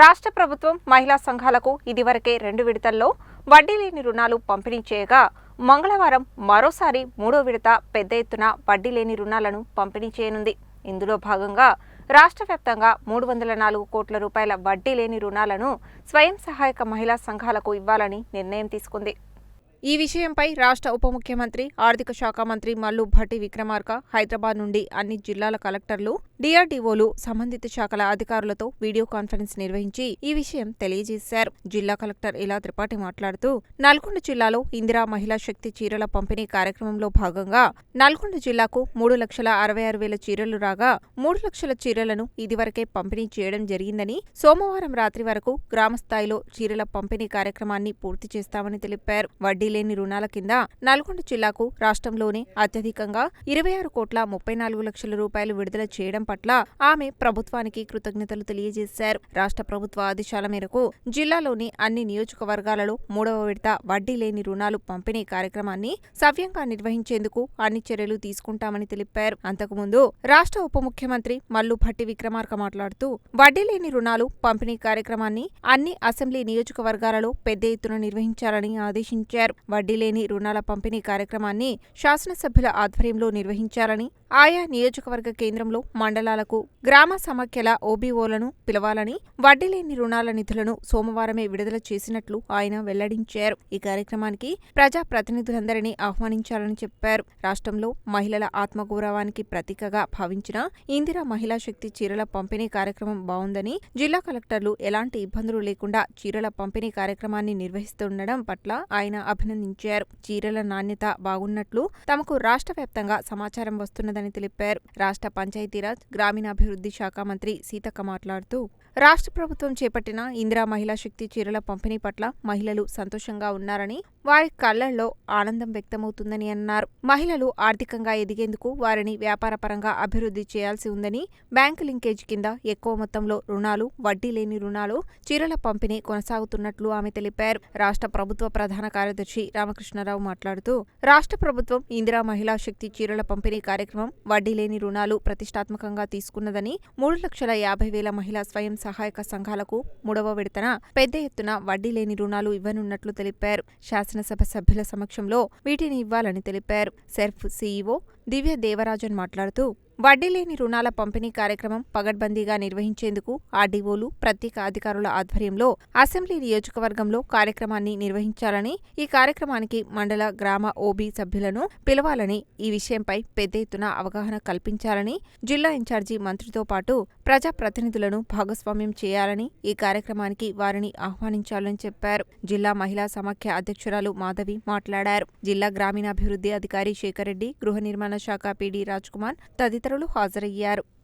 రాష్ట్ర ప్రభుత్వం మహిళా సంఘాలకు ఇదివరకే రెండు విడతల్లో వడ్డీ లేని రుణాలు పంపిణీ చేయగా మంగళవారం మరోసారి మూడో విడత పెద్ద ఎత్తున వడ్డీ లేని రుణాలను పంపిణీ చేయనుంది. ఇందులో భాగంగా రాష్ట్ర వ్యాప్తంగా మూడు వందల నాలుగు కోట్ల రూపాయల వడ్డీ లేని రుణాలను స్వయం సహాయక మహిళా సంఘాలకు ఇవ్వాలని నిర్ణయం తీసుకుంది. ఈ విషయంపై రాష్ట్ర ఉప ముఖ్యమంత్రి ఆర్థిక శాఖ మంత్రి మల్లు భట్టి విక్రమార్క హైదరాబాద్ నుండి అన్ని జిల్లాల కలెక్టర్లు డిఆర్డీఓలు సంబంధిత శాఖల అధికారులతో వీడియో కాన్ఫరెన్స్ నిర్వహించి ఈ విషయం తెలియజేశారు. జిల్లా కలెక్టర్ ఇలా త్రిపాఠి మాట్లాడుతూ నల్గొండ జిల్లాలో ఇందిరా మహిళా శక్తి చీరల పంపిణీ కార్యక్రమంలో భాగంగా నల్గొండ జిల్లాకు మూడు లక్షల అరవై ఆరు వేల చీరలు రాగా మూడు లక్షల చీరలను ఇదివరకే పంపిణీ చేయడం జరిగిందని సోమవారం రాత్రి వరకు గ్రామ స్థాయిలో చీరల పంపిణీ కార్యక్రమాన్ని పూర్తి చేస్తామని తెలిపారు. వడ్డీ లేని రుణాల కింద నల్గొండ జిల్లాకు రాష్ట్రంలోనే అత్యధికంగా ఇరవై ఆరు కోట్ల ముప్పై నాలుగు లక్షల రూపాయలు విడుదల చేయడం పట్ల ఆమె ప్రభుత్వానికి కృతజ్ఞతలు తెలియజేశారు. రాష్ట్ర ప్రభుత్వ ఆదేశాల మేరకు జిల్లాలోని అన్ని నియోజకవర్గాలలో మూడవ విడత వడ్డీ లేని రుణాలు పంపిణీ కార్యక్రమాన్ని సవ్యంగా నిర్వహించేందుకు అన్ని చర్యలు తీసుకుంటామని తెలిపారు. అంతకుముందు రాష్ట్ర ఉప ముఖ్యమంత్రి మల్లు భట్టి విక్రమార్క మాట్లాడుతూ వడ్డీ లేని రుణాలు పంపిణీ కార్యక్రమాన్ని అన్ని అసెంబ్లీ నియోజకవర్గాలలో పెద్ద ఎత్తున నిర్వహించాలని ఆదేశించారు. వడ్డీ లేని రుణాల పంపిణీ కార్యక్రమాన్ని శాసనసభ్యుల ఆధ్వర్యంలో నిర్వహించాలని ఆయా నియోజకవర్గ కేంద్రంలో మండలాలకు గ్రామ సమాఖ్యల ఓబీఓలను పిలవాలని వడ్డీ లేని రుణాల నిధులను సోమవారమే విడుదల చేసినట్లు ఆయన వెల్లడించారు. ఈ కార్యక్రమానికి ప్రజా ప్రతినిధులందరినీ ఆహ్వానించాలని చెప్పారు. రాష్ట్రంలో మహిళల ఆత్మగౌరవానికి ప్రతీకగా భావించిన ఇందిరా మహిళా శక్తి చీరల పంపిణీ కార్యక్రమం బాగుందని జిల్లా కలెక్టర్లు ఎలాంటి ఇబ్బందులు లేకుండా చీరల పంపిణీ కార్యక్రమాన్ని నిర్వహిస్తుండడం పట్ల ఆయన అభినందించారు. చీరల నాణ్యత బాగున్నట్లు తమకు రాష్ట్ర వ్యాప్తంగా సమాచారం వస్తున్నదని తెలిపారు. రాష్ట్ర పంచాయతీరాజ్ గ్రామీణాభివృద్ధి శాఖ మంత్రి సీతక్క మాట్లాడుతూ రాష్ట్ర ప్రభుత్వం చేపట్టిన ఇందిరా మహిళా శక్తి చీరల పంపిణీ పట్ల మహిళలు సంతోషంగా ఉన్నారని వారి కళ్ళల్లో ఆనందం వ్యక్తమవుతుందని అన్నారు. మహిళలు ఆర్థికంగా ఎదిగేందుకు వారిని వ్యాపారపరంగా అభివృద్ధి చేయాల్సి ఉందని బ్యాంకు లింకేజ్ కింద ఎక్కువ మొత్తంలో రుణాలు వడ్డీ లేని రుణాలు చీరల పంపిణీ కొనసాగుతున్నట్లు ఆమె తెలిపారు. రాష్ట్ర ప్రభుత్వ ప్రధాన కార్యదర్శి రామకృష్ణారావు మాట్లాడుతూ రాష్ట్ర ప్రభుత్వం ఇందిరా మహిళా శక్తి చీరల పంపిణీ కార్యక్రమం వడ్డీ లేని రుణాలు ప్రతిష్టాత్మకంగా తీసుకున్నదని మూడు లక్షల యాభై వేల మహిళా స్వయం సహాయక సంఘాలకు మూడవ విడతన పెద్ద ఎత్తున వడ్డీ లేని రుణాలు ఇవ్వనున్నట్లు తెలిపారు. శాసనసభ సభ్యుల సమక్షంలో వీటిని ఇవ్వాలని తెలిపారు. సెర్ఫ్ సీఈఓ దివ్య దేవరాజన్ మాట్లాడుతూ వడ్డీ లేని రుణాల పంపిణీ కార్యక్రమం పగడ్బందీగా నిర్వహించేందుకు ఆర్డీఓలు ప్రత్యేక అధికారుల ఆధ్వర్యంలో అసెంబ్లీ నియోజకవర్గంలో కార్యక్రమాన్ని నిర్వహించాలని ఈ కార్యక్రమానికి మండల గ్రామ ఓబీ సభ్యులను పిలవాలని ఈ విషయంపై పెద్ద ఎత్తున అవగాహన కల్పించాలని జిల్లా ఇన్ఛార్జి మంత్రితో పాటు ప్రజా ప్రతినిధులను భాగస్వామ్యం చేయాలని ఈ కార్యక్రమానికి వారిని ఆహ్వానించాలని చెప్పారు. జిల్లా మహిళా సమాఖ్య అధ్యక్షురాలు మాధవి మాట్లాడారు. జిల్లా గ్రామీణాభివృద్ధి అధికారి శేఖర్ రెడ్డి గృహ నిర్మాణ శాఖ పీడీ కుమార్ తదితరులు హాజరయ్యారు.